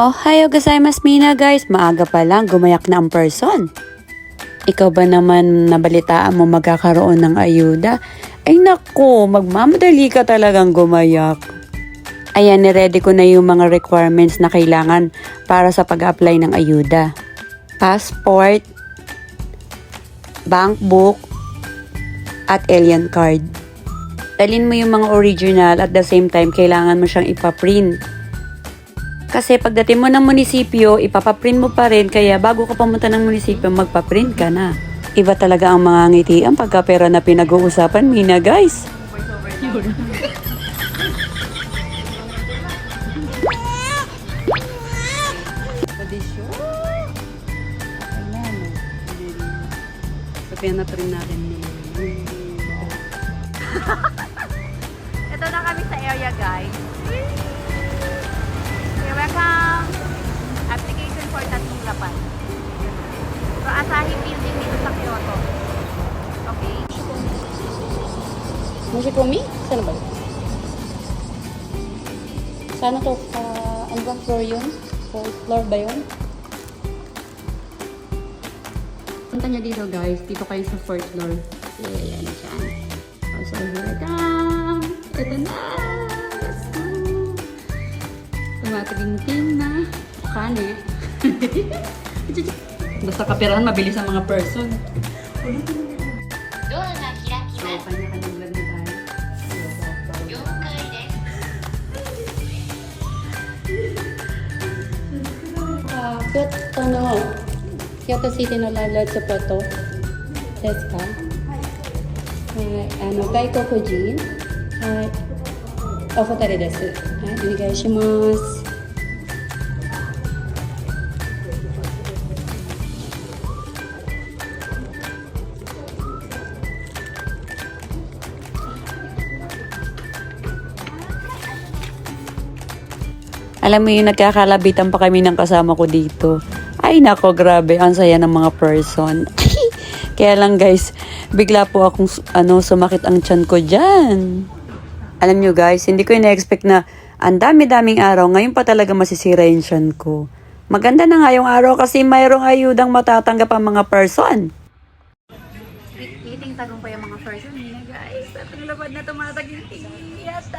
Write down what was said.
Ohayo gozaimasu mina guys, maaga pa lang gumayak na ang person. Ikaw ba naman nabalitaan mo magkakaroon ng ayuda? Ay nako, magmamadali ka talagang gumayak. Ayan, niready ko na yung mga requirements na kailangan para sa pag-apply ng ayuda. Passport, bank book, at alien card. Dalin mo yung mga original at the same time kailangan mo siyang ipaprint. Kasi pagdating mo ng munisipyo, ipapaprint mo pa rin, kaya bago ka pumunta ng munisipyo, magpaprint ka na. Iba talaga ang mga ngiti ang pagkapera na pinag-uusapan, Mina guys. Sabihan na print natin Ito na kami sa area, Mushikomi? Saan ba? Sana to? Uh, ano ba floor yun? Fourth floor ba yun? Punta niya dito guys. Dito kayo sa fourth floor. Ayan siya. So here I come. Ito na. Let's go. Tumatingin na. Kane. Basta kapirahan, mabilis ang mga person. ドあ、京都の京都シティのライラチョコとですかはい、あの外国人はい、お二人です。はい、お願いします。 Alam mo yung nagkakalabitan pa kami ng kasama ko dito. Ay nako, grabe. Ang saya ng mga person. Kaya lang guys, bigla po akong ano, sumakit ang tiyan ko dyan. Alam nyo guys, hindi ko ina-expect na ang dami-daming araw, ngayon pa talaga masisira yung tiyan ko. Maganda na nga yung araw kasi mayroong ayudang matatanggap ang mga person. Meeting tagong pa yung mga person nila, guys. At ang labad na tumataginting. Yata!